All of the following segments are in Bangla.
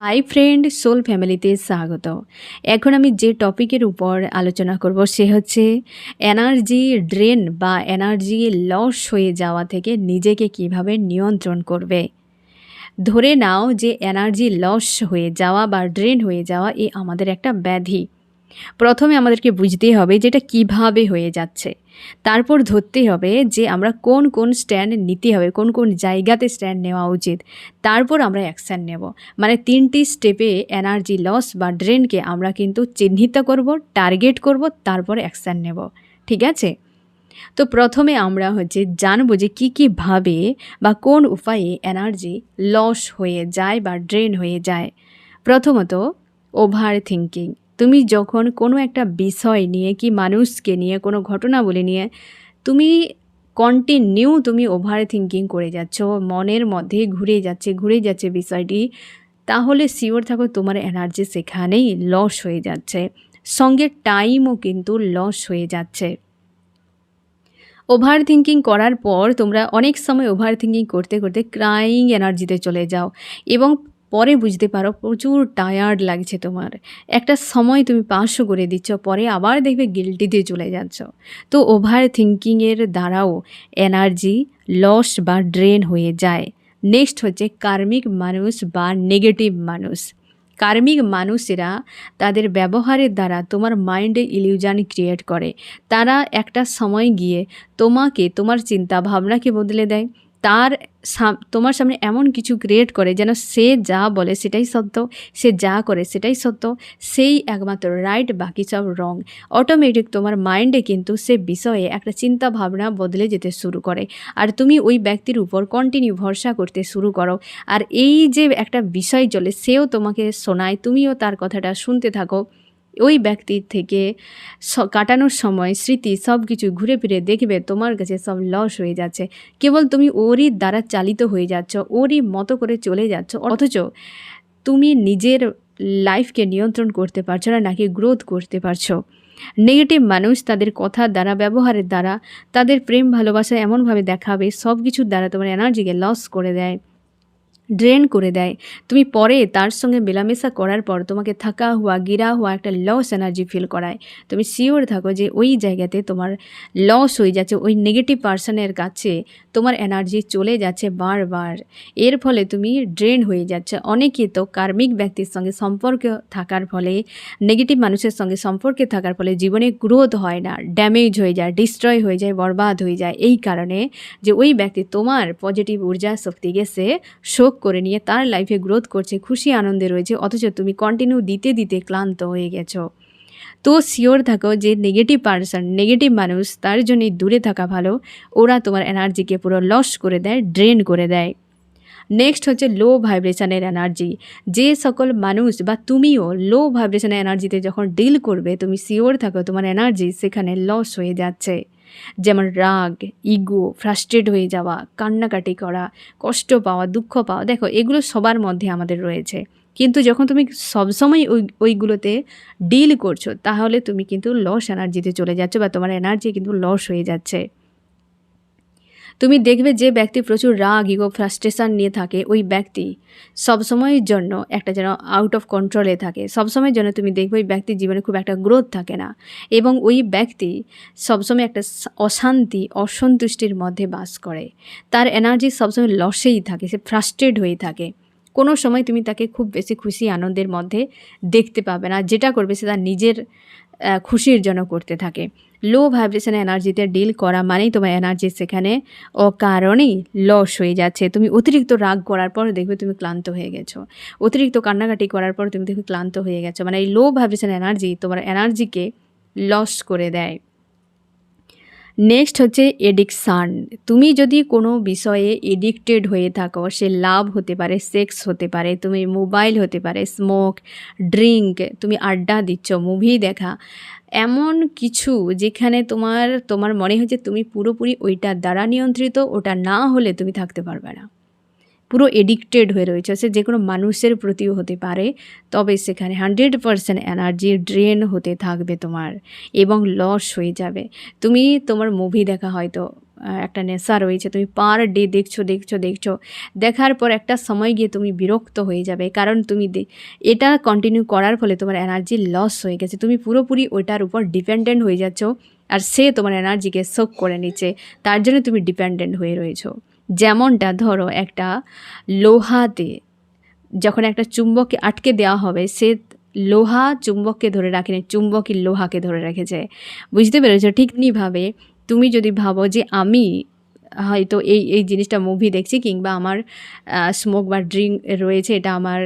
হাই ফ্রেন্ড সোল ফ্যামিলিতে স্বাগত। এখন আমি যে টপিকের উপর আলোচনা করব সে হচ্ছে এনার্জি ড্রেন বা এনার্জি লস হয়ে যাওয়া থেকে নিজেকে কীভাবে নিয়ন্ত্রণ করবে। ধরে নাও যে এনার্জি লস হয়ে যাওয়া বা ড্রেন হয়ে যাওয়া এ আমাদের একটা ব্যাধি। প্রথমে আমাদেরকে বুঝতে হবে যে এটা কীভাবে হয়ে যাচ্ছে। তারপর ধরতে হবে যে আমরা কোন কোন স্ট্যান্ড নিতে হবে, কোন কোন জায়গাতে স্ট্যান্ড নেওয়া উচিত। তারপর আমরা অ্যাকশান নেব। মানে তিনটি স্টেপে এনার্জি লস বা ড্রেনকে আমরা কিন্তু চিহ্নিত করব, টার্গেট করব, তারপর অ্যাকশান নেব। ঠিক আছে? তো প্রথমে আমরা হচ্ছে জানব যে কী কীভাবে বা কোন উপায়ে এনার্জি লস হয়ে যায় বা ড্রেন হয়ে যায়। প্রথমত ওভার থিঙ্কিং তুমি যখন কোনো একটা বিষয় নিয়ে কি মানুষকে নিয়ে কোনো ঘটনাবলী নিয়ে তুমি কন্টিনিউ তুমি ওভার থিঙ্কিং করে যাচ্ছ, মনের মধ্যে ঘুরে যাচ্ছে ঘুরে যাচ্ছে বিষয়টি, তাহলে শিওর থাকো তোমার এনার্জি সেখানেই লস হয়ে যাচ্ছে। সঙ্গে টাইমও কিন্তু লস হয়ে যাচ্ছে। ওভার থিঙ্কিং করার পর তোমরা অনেক সময় ওভার থিঙ্কিং করতে করতে ক্রাইং এনার্জিতে চলে যাও এবং পরে বুঝতে পারো প্রচুর টায়ার্ড লাগছে তোমার। একটা সময় তুমি পাঁচশো করে দিচ্ছ, পরে আবার দেখবে গিল্টিতে চলে যাচ্ছ। তো ওভার থিঙ্কিংয়ের দ্বারাও এনার্জি লস বা ড্রেন হয়ে যায়। নেক্সট হচ্ছে কার্মিক মানুষ বা নেগেটিভ মানুষ। কার্মিক মানুষেরা তাদের ব্যবহারের দ্বারা তোমার মাইন্ডে ইলিউজান ক্রিয়েট করে। তারা একটা সময় গিয়ে তোমাকে, তোমার চিন্তা ভাবনাকে বদলে দেয়। তার তোমার সামনে এমন কিছু ক্রিয়েট করে যেন সে যা বলে সেটাই সত্য, সে যা করে সেটাই সত্য, সেই একমাত্র রাইট বাকি সব রং অটোমেটিক তোমার মাইন্ডে কিন্তু সে বিষয়ে একটা চিন্তা ভাবনা বদলে যেতে শুরু করে। আর তুমি ওই ব্যক্তির উপর কন্টিনিউ ভরসা করতে শুরু করো। আর এই যে একটা বিষয় চলে সেও তোমাকে শোনায়, তুমিও তার কথাটা শুনতে থাকো। ওই ব্যক্তির থেকে কাটানোর সময়, স্মৃতি সব কিছু ঘুরে ফিরে দেখবে তোমার কাছে সব লস হয়ে যাচ্ছে। কেবল তুমি ওরই দ্বারা চালিত হয়ে যাচ্ছ, ওরই মতো করে চলে যাচ্ছ। অথচ তুমি নিজের লাইফকে নিয়ন্ত্রণ করতে পারছ না, নাকি গ্রোথ করতে পারছ। নেগেটিভ মানুষ তাদের কথার দ্বারা, ব্যবহারের দ্বারা, তাদের প্রেম ভালোবাসা এমনভাবে দেখাবে সব কিছুর দ্বারা তোমার এনার্জিকে লস করে দেয়। ড্রেন করে দেয়। তুমি পরে তার সঙ্গে মেলামেশা করার পর তোমাকে থাকা হওয়া গিরা হওয়া একটা লস এনার্জি ফিল করায়। তুমি শিওর থাকো যে ওই জায়গাতে তোমার লস হয়ে যাচ্ছে, ওই নেগেটিভ পার্সনের কাছে তোমার এনার্জি চলে যাচ্ছে বারবার। এর ফলে তুমি ড্রেন হয়ে যাচ্ছে। অনেকে তো কার্মিক ব্যক্তির সঙ্গে সম্পর্ক থাকার ফলে নেগেটিভ মানুষের সঙ্গে সম্পর্কে থাকার ফলে জীবনে গ্রোথ হয় না ড্যামেজ হয়ে যায় ডিস্ট্রয় হয়ে যায়, বরবাদ হয়ে যায়। এই কারণে যে ওই ব্যক্তি তোমার পজিটিভ ঊর্জা শক্তিকে সে শোক করে নিয়ে তার লাইফে গ্রোথ করছে, খুশি, আনন্দে রয়েছে, অথচ তুমি কন্টিনিউ দিতে দিতে ক্লান্ত হয়ে গেছো। তো শিওর থাকো যে নেগেটিভ পার্সন নেগেটিভ মানুষ, তার জন্যই দূরে থাকা ভালো। ওরা তোমার এনার্জিকে পুরো লস করে দেয় ড্রেন করে দেয়। নেক্সট হচ্ছে লো ভাইব্রেশনের এনার্জি যে সকল মানুষ বা তুমিও লো ভাইব্রেশনের এনার্জিতে যখন ডিল করবে, তুমি শিওর থাকো তোমার এনার্জি সেখানে লস হয়ে যাচ্ছে। যেমন রাগ ইগো ফ্রাস্ট্রেট হয়ে যাওয়া, কান্নাকাটি করা, কষ্ট পাওয়া, দুঃখ পাওয়া, দেখো এগুলো সবার মধ্যে আমাদের রয়েছে। কিন্তু যখন তুমি সবসময় ওই, ওইগুলোতে ডিল করছ, তাহলে তুমি কিন্তু লস এনার্জিতে চলে যাচ্ছ বা তোমার এনার্জি কিন্তু লস হয়ে যাচ্ছে। তুমি দেখবে যে ব্যক্তি প্রচুর রাগ ইগো ফ্রাস্ট্রেশন নিয়ে থাকে ওই ব্যক্তি। সবসময়ের জন্য একটা যেন আউট অফ কন্ট্রোলে থাকে। সবসময়ের জন্য তুমি দেখবে ওই ব্যক্তির জীবনে খুব একটা গ্রোথ থাকে না। এবং ওই ব্যক্তি সবসময় একটা অশান্তি, অসন্তুষ্টির মধ্যে বাস করে। তার এনার্জি সবসময় লসেই থাকে, সে ফ্রাস্ট্রেট হয়ে থাকে। কোনো সময় তুমি তাকে খুব বেশি খুশি, আনন্দের মধ্যে দেখতে পাবে না। যেটা করবে সে তার নিজের খুশির জন্য করতে থাকে। লো ভাইব্রেশন এনার্জিতে ডিল করা মানেই তোমার এনার্জি সেখানে অকারণেই লস হয়ে যাচ্ছে। তুমি অতিরিক্ত রাগ করার পর দেখবে তুমি ক্লান্ত হয়ে গেছো। অতিরিক্ত কান্নাকাটি করার পর তুমি দেখবে ক্লান্ত হয়ে গেছো। মানে এই লো ভাইব্রেশন এনার্জি তোমার এনার্জিকে লস করে দেয়। নেক্সট হচ্ছে এডিকশান তুমি যদি কোনো বিষয়ে এডিক্টেড হয়ে থাকো, সে লাভ হতে পারে সেক্স হতে পারে, তুমি মোবাইল হতে পারে স্মোক ড্রিঙ্ক তুমি আড্ডা দিচ্ছ মুভি দেখা, এমন কিছু যেখানে তোমার তোমার মনে হচ্ছে তুমি পুরোপুরি ওইটার দ্বারা নিয়ন্ত্রিত, ওটা না হলে তুমি থাকতে পারবে না। পুরো এডিক্টেড হয়ে রয়েছে, সে যে কোনো মানুষের প্রতিও হতে পারে, তবে সেখানে হান্ড্রেড পারসেন্ট এনার্জি ড্রেন হতে থাকবে তোমার এবং লস হয়ে যাবে। তুমি তোমার মুভি দেখা হয়তো একটা নেশা রয়েছে, তুমি পার ডে দেখছ দেখছ দেখছ, দেখার পর একটা সময় গিয়ে তুমি বিরক্ত হয়ে যাবে, কারণ তুমি এটা কন্টিনিউ করার ফলে তোমার এনার্জি লস হয়ে গেছে, তুমি পুরোপুরি ওইটার উপর ডিপেন্ডেন্ট হয়ে যাচ্ছ, আর সে তোমার এনার্জিকে সোক করে নিচ্ছে, তার জন্য তুমি ডিপেন্ডেন্ট হয়ে রয়েছো। যেমনটা ধরো একটা লোহাতে যখন একটা চুম্বককে আটকে দেওয়া হবে, সে লোহা চুম্বককে ধরে রাখে না, চুম্বকই লোহাকে ধরে রেখেছে। বুঝতে পেরেছ? ঠিক নিভাবে তুমি যদি ভাবো যে আমি হয়তো এই এই জিনিসটা মুভি দেখছি কিংবা আমার স্মোক বা ড্রিঙ্ক রয়েছে, এটা আমার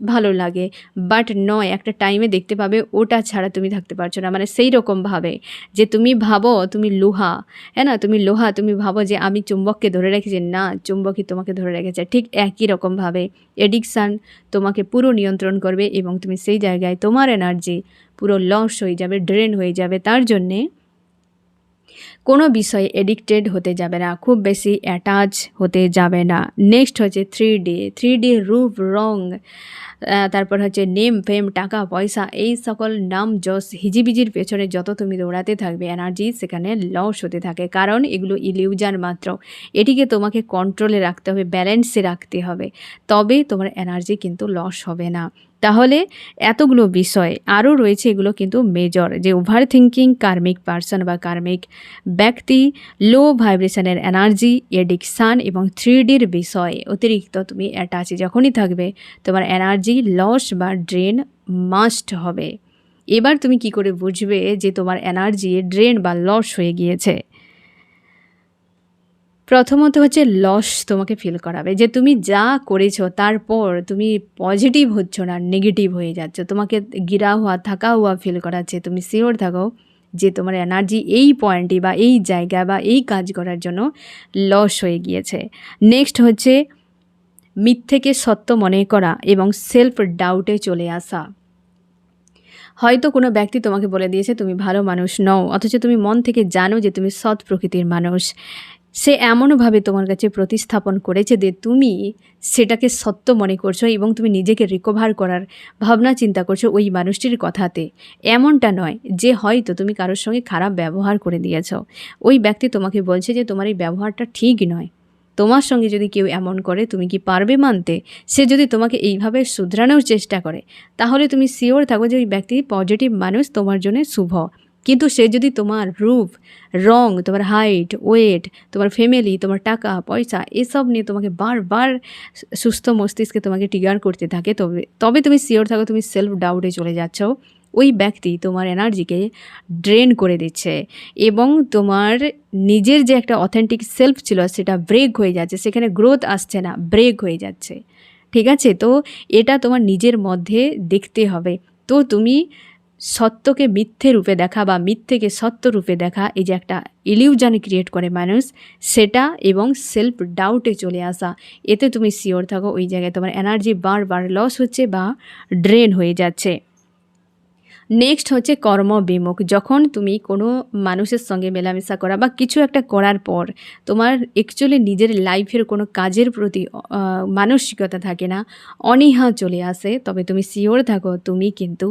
ভালো লাগে বাট নয়, একটা টাইমে দেখতে পাবে ওটা ছাড়া তুমি থাকতে পারছ না। মানে সেই রকমভাবে যে তুমি ভাবো তুমি লোহা হ্যাঁ না? তুমি লোহা, তুমি ভাবো যে আমি চুম্বককে ধরে রেখেছি না, চুম্বকই তোমাকে ধরে রেখেছে। ঠিক একই রকমভাবে এডিকশান তোমাকে পুরো নিয়ন্ত্রণ করবে এবং তুমি সেই জায়গায় তোমার এনার্জি পুরো লস হয়ে যাবে ড্রেন হয়ে যাবে। তার জন্যে কোনো বিষয়ে এডিক্টেড হতে যাবে না, খুব বেশি অ্যাটাচ হতে যাবে না। নেক্সট হচ্ছে থ্রি ডি থ্রি ডি রূপ রং। তারপর হচ্ছে নেম ফেম টাকা, পয়সা, এই সকল নাম যশ হিজিবিজির পেছনে যত তুমি দৌড়াতে থাকবে এনার্জি সেখানে লস হতে থাকে। কারণ এগুলো ইলিউজান মাত্র। এটিকে তোমাকে কন্ট্রোলে রাখতে হবে ব্যালেন্সে রাখতে হবে। তবে তোমার এনার্জি কিন্তু লস হবে না। তাহলে এতগুলো বিষয়, আরও রয়েছে এগুলো কিন্তু মেজর যে ওভার থিঙ্কিং কার্মিক পার্সন বা কার্মিক ব্যক্তি লো ভাইব্রেশনের এনার্জি এডিকশান এবং থ্রি ডির বিষয়। অতিরিক্ত তুমি অ্যাটাচে যখনই থাকবে, তোমার এনার্জি লস বা ড্রেন মাস্ট হবে। এবার তুমি কি করে বুঝবে যে তোমার এনার্জি ড্রেন বা লস হয়ে গিয়েছে? প্রথমত হচ্ছে লস তোমাকে ফিল করাবে যে তুমি যা করেছ তারপর তুমি পজিটিভ হচ্ছ না নেগেটিভ হয়ে যাচ্ছ। তোমাকে গিরা হওয়া, থাকা হওয়া ফিল করাচ্ছে। তুমি শিওর থাকো যে তোমার এনার্জি এই পয়েন্টে বা এই জায়গা বা এই কাজ করার জন্য লস হয়ে গিয়েছে। নেক্সট হচ্ছে মিথ্যেকে সত্য মনে করা এবং সেলফ ডাউটে চলে আসা। হয়তো কোনো ব্যক্তি তোমাকে বলে দিয়েছে, তুমি ভালো মানুষ নও, অথচ তুমি মন থেকে জানো যে তুমি সৎ প্রকৃতির মানুষ। সে এমনভাবে তোমার কাছে প্রতিস্থাপন করেছে যে তুমি সেটাকে সত্য মনে করছ এবং তুমি নিজেকে রিকভার করার ভাবনা চিন্তা করছ ওই মানুষটির কথাতে। এমনটা নয় যে হয়তো তুমি কারোর সঙ্গে খারাপ ব্যবহার করে দিয়েছ। ওই ব্যক্তি তোমাকে বলছে যে তোমার এই ব্যবহারটা ঠিক নয়। তোমার সঙ্গে যদি কেউ এমন করে, তুমি কি পারবে মানতে? সে যদি তোমাকে এইভাবে শুধরানোর চেষ্টা করে, তাহলে তুমি শিওর থাকো যে ওই ব্যক্তি পজিটিভ মানুষ তোমার জন্য শুভ। কিন্তু সে যদি তোমার রূপ, রং, তোমার হাইট ওয়েট তোমার ফ্যামিলি তোমার টাকা, পয়সা, এসব নিয়ে তোমাকে বারবার সুস্থ মস্তিষ্কে তোমাকে ট্রিগার করতে থাকে, তবে তবে তুমি শিওর থাকো তুমি সেলফ ডাউটে চলে যাচ্ছ। ওই ব্যক্তি তোমার এনার্জিকে ড্রেন করে দিচ্ছে এবং তোমার নিজের যে একটা অথেন্টিক সেলফ ছিল সেটা ব্রেক হয়ে যাচ্ছে, সেখানে গ্রোথ আসছে না, ব্রেক হয়ে যাচ্ছে। ঠিক আছে? তো এটা তোমার নিজের মধ্যে দেখতে হবে। তো তুমি সত্যকে মিথ্যে রূপে দেখা বা মিথ্যেকে সত্য রূপে দেখা, এই যে একটা ইলিউশন ক্রিয়েট করে মানুষ, সেটা এবং সেলফ ডাউটে চলে আসা, এতে তুমি শিওর থাকো ওই জায়গায় তোমার এনার্জি বারবার লস হচ্ছে বা ড্রেন হয়ে যাচ্ছে। নেক্সট হচ্ছে কর্ম বিমুখ। যখন তুমি কোনো মানুষের সঙ্গে মেলামেশা করা বা কিছু একটা করার পর তোমার অ্যাকচুয়ালি নিজের লাইফের কোনো কাজের প্রতি মানসিকতা থাকে না, অনীহা চলে আসে, তবে তুমি শিওর থাকো তুমি কিন্তু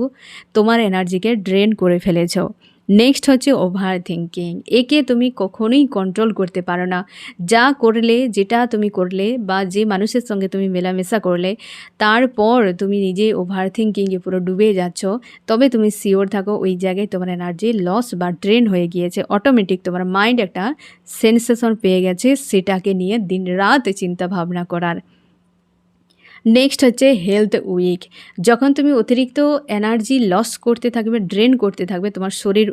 তোমার এনার্জিকে ড্রেন করে ফেলেছো। নেক্সট হচ্ছে ওভার থিঙ্কিং একে তুমি কখনোই কন্ট্রোল করতে পারো না। যা করলে, যেটা তুমি করলে বা যে মানুষের সঙ্গে তুমি মেলামেশা করলে, তারপর তুমি নিজে ওভার থিঙ্কিংয়ে পুরো ডুবে যাচ্ছ। তবে তুমি শিওর থাকো ওই জায়গায় তোমার এনার্জি লস বা ড্রেন হয়ে গিয়েছে। অটোমেটিক তোমার মাইন্ড একটা সেন্সেশন পেয়ে গেছে, সেটাকে নিয়ে দিন রাত চিন্তা ভাবনা করার। নেক্সট হচ্ছে হেলথ উইক যখন তুমি অতিরিক্ত এনার্জি লস করতে থাকবে ড্রেন করতে থাকবে, তোমার শরীর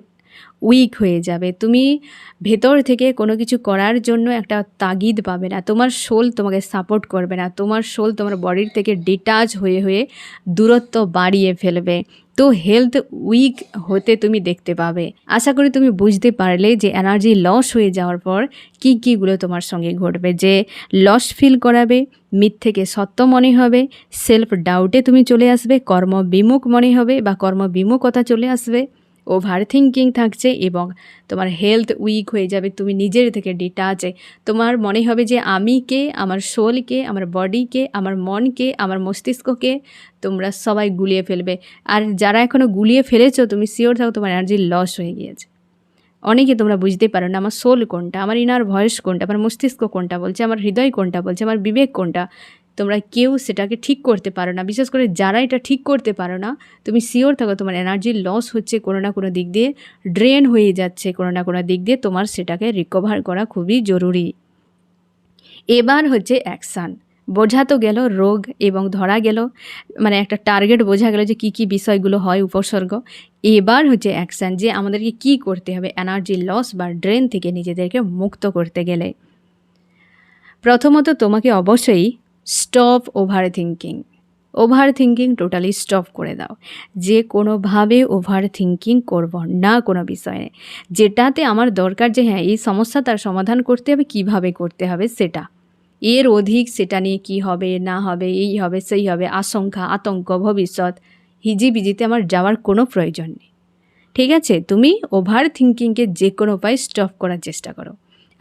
উইক হয়ে যাবে। তুমি ভেতর থেকে কোনো কিছু করার জন্য একটা তাগিদ পাবে না। তোমার সোল তোমাকে সাপোর্ট করবে না। তোমার সোল তোমার বডির থেকে ডিটাচ হয়ে হয়ে দূরত্ব বাড়িয়ে ফেলবে। তো হেলথ উইক হতে তুমি দেখতে পাবে। আশা করি তুমি বুঝতে পারলে যে এনার্জি লস হয়ে যাওয়ার পর কী কীগুলো তোমার সঙ্গে ঘটবে। যে লস ফিল করাবে, মিথ্যেকে সত্য মনে হবে সেলফ ডাউটে তুমি চলে আসবে, কর্মবিমুখ মনে হবে বা কর্মবিমুখতা চলে আসবে। ওভার থিঙ্কিং থাকছে এবং তোমার হেলথ উইক হয়ে যাবে, তুমি নিজের থেকে ডিটাচে তোমার মনে হবে যে আমি কে, আমার সোলকে আমার বডিকে আমার মনকে আমার মস্তিষ্ককে তোমরা সবাই গুলিয়ে ফেলবে। আর যারা এখনও গুলিয়ে ফেলেছো, তুমি শিওর থাকো তোমার এনার্জি লস হয়ে গিয়েছে। অনেকে তোমরা বুঝতে পারো না, আমার সোল কোনটা, আমার ইনার ভয়েস কোনটা, আমার মস্তিষ্ক কোনটা বলছে, আমার হৃদয় কোনটা বলছে, আমার বিবেক কোনটা। তোমরা কেউ সেটাকে ঠিক করতে পারো না। বিশেষ করে যারা এটা ঠিক করতে পারো না, তুমি শিওর থাকো তোমার এনার্জি লস হচ্ছে কোনো না কোনো দিক দিয়ে ড্রেন হয়ে যাচ্ছে কোনো না কোনো দিক দিয়ে, তোমার সেটাকে রিকভার করা খুবই জরুরি। এবার হচ্ছে অ্যাকশান বোঝা তো গেল রোগ এবং ধরা গেল মানে একটা টার্গেট বোঝা গেল যে কী কী বিষয়গুলো হয় উপসর্গ। এবার হচ্ছে অ্যাকশান যে আমাদেরকে কি করতে হবে এনার্জি লস বা ড্রেন থেকে নিজেদেরকে মুক্ত করতে গেলে। প্রথমত তোমাকে অবশ্যই stop over thinking over thinking totally stop করে দাও। যে কোনোভাবে ওভার থিঙ্কিং করব, না কোনো বিষয়ে। যেটাতে আমার দরকার যে হ্যাঁ এই সমস্যা তার সমাধান করতে হবে, কীভাবে করতে হবে সেটা। এর অধিক সেটা নিয়ে কি হবে, না হবে, এই হবে, সেই হবে, আশঙ্কা, আতঙ্ক, ভবিষ্যৎ, হিজিবিজিতে আমার যাওয়ার কোনো প্রয়োজন নেই। ঠিক আছে? তুমি ওভার থিঙ্কিংকে যে কোনো উপায়ে স্টপ করার চেষ্টা করো।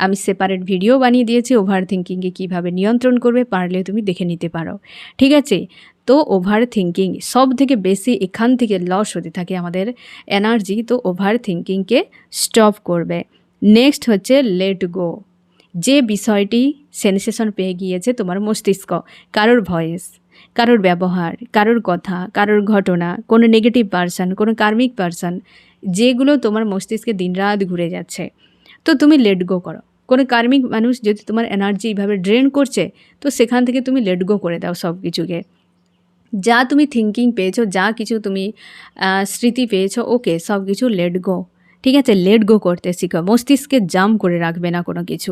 আমি সেপারেট ভিডিও বানিয়ে দিয়েছি ওভার থিঙ্কিংকে কীভাবে নিয়ন্ত্রণ করবে পারলে তুমি দেখে নিতে পারো। ঠিক আছে? তো ওভার থিঙ্কিং সব থেকে বেশি এখান থেকে লস হতে থাকে আমাদের এনার্জি তো ওভার থিঙ্কিংকে স্টপ করবে। নেক্সট হচ্ছে লেট গো যে বিষয়টি সেন্সেশন পেয়ে গিয়েছে তোমার মস্তিষ্ক, কারোর ভয়েস কারোর ব্যবহার, কারোর কথা, কারোর ঘটনা, কোনো নেগেটিভ পার্সন কোনো কার্মিক পার্সন যেগুলো তোমার মস্তিষ্কে দিনরাত ঘুরে যাচ্ছে। তো তুমি লেট গো করো। কোনো কার্মিক মানুষ যদি তোমার এনার্জি এইভাবে ড্রেন করছে, তো সেখান থেকে তুমি লেট গো করে দাও সব কিছুকে। যা তুমি থিঙ্কিং পেয়েছ, যা কিছু তুমি স্মৃতি পেয়েছ ওকে সব কিছু লেট গো ঠিক আছে? লেট গো করতে শিখো। মস্তিষ্কে জাম করে রাখবে না কোনো কিছু।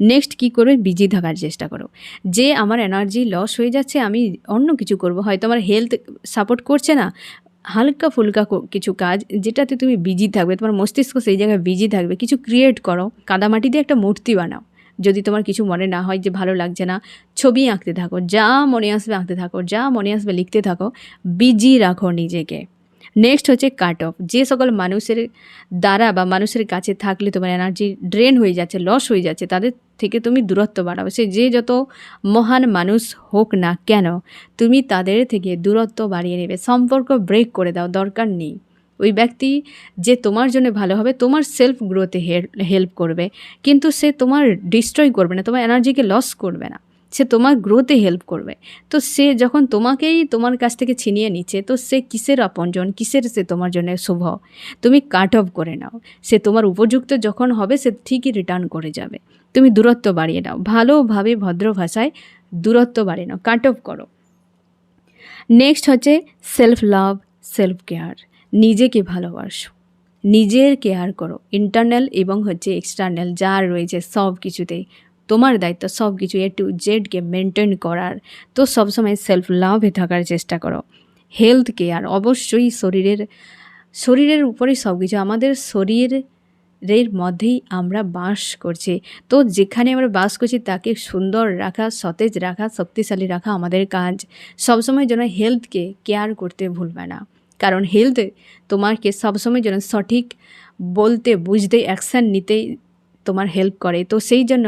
নেক্সট কী করবে? বিজি থাকার চেষ্টা করো। যে আমার এনার্জি লস হয়ে যাচ্ছে, আমি অন্য কিছু করব। হয়তো আমার হেলথ সাপোর্ট করছে না হালকা ফুলকা কিছু কাজ যেটাতে তুমি বিজি থাকবে, তোমার মস্তিষ্ক সেই জায়গায় বিজি থাকবে, কিছু ক্রিয়েট করো। কাদামাটি দিয়ে একটা মূর্তি বানাও। যদি তোমার কিছু মনে না হয় যে ভালো লাগছে না, ছবি আঁকতে থাকো, যা মনে আসবে আঁকতে থাকো, যা মনে আসবে লিখতে থাকো, বিজি রাখো নিজেকে। নেক্সট হচ্ছে কাট অফ যে সকল মানুষের দ্বারা বা মানুষের কাছে থাকলে তোমার এনার্জি ড্রেন হয়ে যাচ্ছে লস হয়ে যাচ্ছে, তাদের থেকে তুমি দূরত্ব বাড়াও। সে যে যত মহান মানুষ হোক না কেন, তুমি তাদের থেকে দূরত্ব বাড়িয়ে নেবে। সম্পর্ক ব্রেক করে দাও, দরকার নেই। ওই ব্যক্তি যে তোমার জন্য ভালো হবে, তোমার সেলফ গ্রোথে হেল্প করবে। কিন্তু সে তোমার ডিস্ট্রয় করবে না, তোমার এনার্জিকে লস করবে না। সে তোমার গ্রোথে হেল্প করবে। তো সে যখন তোমাকেই তোমার কাছ থেকে ছিনিয়ে নিচ্ছে, তো সে কিসের আপনজন, কিসের সে তোমার জন্য শুভ তুমি কাট অফ করে নাও। সে তোমার উপযুক্ত যখন হবে, সে ঠিকই রিটার্ন করে যাবে। তুমি দূরত্ব বাড়িয়ে নাও। ভালোভাবে, ভদ্র ভাষায় দূরত্ব বাড়িয়ে নাও। কাট অফ করো। নেক্সট হচ্ছে সেলফ লাভ সেলফ কেয়ার নিজেকে ভালোবাসো। নিজের কেয়ার করো। ইন্টারনাল এবং হচ্ছে এক্সটার্নাল যা রয়েছে সব কিছুতেই তোমার দায়িত্ব সব কিছু এ টু জেডকে মেনটেন করার। তো সবসময় সেলফ লাভে থাকার চেষ্টা করো। হেলথ কেয়ার অবশ্যই শরীরের শরীরের উপরেই সব কিছু আমাদের শরীরের মধ্যেই আমরা বাস করছি। তো যেখানে আমরা বাস করছি, তাকে সুন্দর রাখা, সতেজ রাখা, শক্তিশালী রাখা আমাদের কাজ। সবসময় যেন হেলথকে কেয়ার করতে ভুলবে না। কারণ হেলথ তোমাকে সবসময় যেন সঠিক বলতে, বুঝতে অ্যাকশান নিতে তোমার হেল্প করে। তো সেই জন্য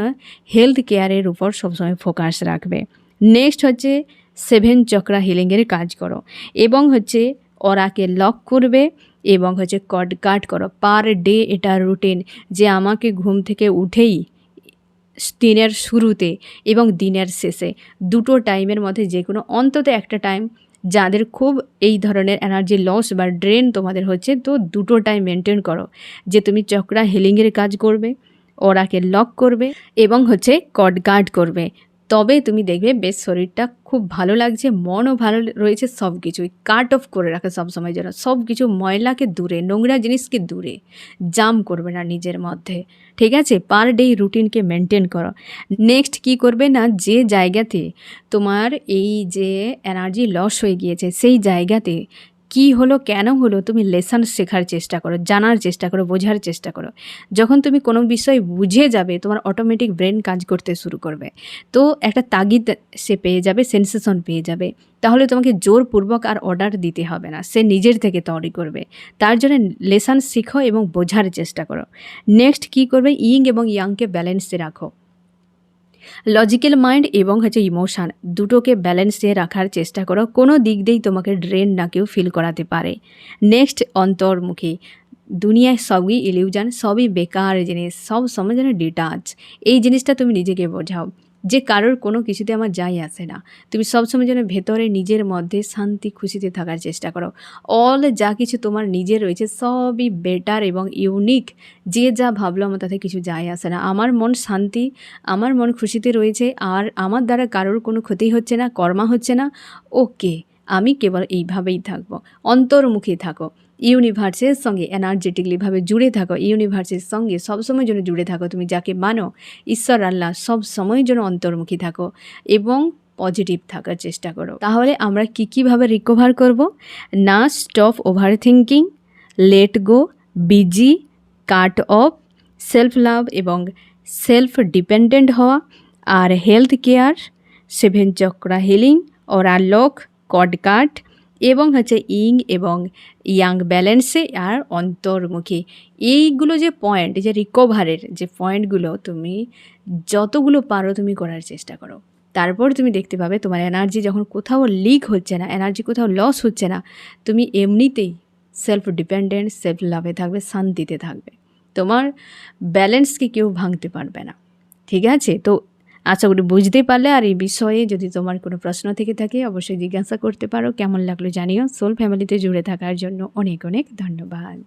হেলথ কেয়ারের উপর সবসময় ফোকাস রাখবে। নেক্সট হচ্ছে সেভেন চক্রা হিলিংয়ের কাজ করো এবং হচ্ছে ওরাকে লক করবে এবং হচ্ছে কড কাট করো। পার ডে এটা রুটিন যে আমাকে ঘুম থেকে উঠেই দিনের শুরুতে এবং দিনের শেষে দুটো টাইমের মধ্যে যে কোনো, অন্তত একটা টাইম যাদের খুব এই ধরনের এনার্জি লস বা ড্রেন তোমাদের হচ্ছে, তো দুটো টাইম মেনটেন করো যে তুমি চক্রা হিলিংয়ের কাজ করবে। ওরাকে লক করবে এবং হচ্ছে কড গার্ড করবে। তবে তুমি দেখবে বেশ শরীরটা খুব ভালো লাগছে, মনও ভালো রয়েছে সব কিছুই কাট অফ করে রাখে সবসময় যেন। সব কিছু ময়লাকে দূরে, নোংরা জিনিসকে দূরে জাম করবে না নিজের মধ্যে। ঠিক আছে? পার ডে রুটিনকে মেনটেন করো। নেক্সট কি করবে না? যে জায়গাতে তোমার এই যে এনার্জি লস হয়ে গিয়েছে, সেই জায়গাতে কি হলো, কেন হলো, তুমি লেসন শেখার চেষ্টা করো, জানার চেষ্টা করো, বোঝার চেষ্টা করো। যখন তুমি কোনো বিষয় বুঝে যাবে, তোমার অটোমেটিক ব্রেন কাজ করতে শুরু করবে। তো একটা তাগিদ সে পেয়ে যাবে সেন্সেশন পেয়ে যাবে। তাহলে তোমাকে জোরপূর্বক আর অর্ডার দিতে হবে না, সে নিজের থেকে তৈরি করবে। তার জন্য লেসন শিখো এবং বোঝার চেষ্টা করো। নেক্সট কি করবে ইং এবং ইয়াংকে ব্যালেন্সে রাখো। লজিক্যাল মাইন্ড এবং হচ্ছে ইমোশান দুটোকে ব্যালেন্সে রাখার চেষ্টা করো। কোনো দিক দিয়েই তোমাকে ড্রেন না কেউ ফিল করাতে পারে। নেক্সট, অন্তর্মুখী। দুনিয়ায় সবই ইলিউজান সবই বেকার জিনিস, সব সময় যেন ডিটাচ এই জিনিসটা তুমি নিজেকে বোঝাও। যে কারোর কোনো কিছুতে আমার যাই আসে না। তুমি সবসময় যেন ভেতরে নিজের মধ্যে শান্তি, খুশিতে থাকার চেষ্টা করো। অল যা কিছু তোমার নিজের রয়েছে, সবই বেটার এবং ইউনিক যে যা ভাবলো আমার তাতে কিছু যায় আসে না। আমার মন শান্তি, আমার মন খুশিতে রয়েছে আর আমার দ্বারা কারোর কোনো ক্ষতি হচ্ছে না, কর্মা হচ্ছে না। ওকে আমি কেবল এইভাবেই থাকব। অন্তর্মুখী থাকো। ইউনিভার্সের সঙ্গে এনার্জেটিকলিভাবে জুড়ে থাকো। ইউনিভার্সের সঙ্গে সবসময় যেন জুড়ে থাকো। তুমি যাকে মানো, ঈশ্বর আল্লাহ সব সময় যেন অন্তর্মুখী থাকো এবং পজিটিভ থাকার চেষ্টা করো। তাহলে আমরা কী কীভাবে রিকভার করব? না stop over thinking let go busy cut off self love এবং সেলফ ডিপেন্ডেন্ট হওয়া আর health care seven chakra healing ওরা লোক কডকাট এবং হচ্ছে ইং এবং ইয়াং ব্যালেন্সে আর অন্তর্মুখী। এইগুলো যে পয়েন্ট যে রিকভারের যে পয়েন্টগুলো তুমি যতগুলো পারো তুমি করার চেষ্টা করো। তারপর তুমি দেখতে পাবে তোমার এনার্জি যখন কোথাও লিক হচ্ছে না এনার্জি কোথাও লস হচ্ছে না, তুমি এমনিতেই সেলফ ডিপেন্ডেন্ট সেলফ লাভে থাকবে, শান্তিতে থাকবে। তোমার ব্যালেন্সকে কেউ ভাঙতে পারবে না। ঠিক আছে? তো আশা করি বুঝতে পারলে। আর এই বিষয়ে যদি তোমার কোনো প্রশ্ন থেকে থাকে, অবশ্যই জিজ্ঞাসা করতে পারো। কেমন লাগল জানিও। সোল ফ্যামিলিতে জুড়ে থাকার জন্য অনেক অনেক ধন্যবাদ।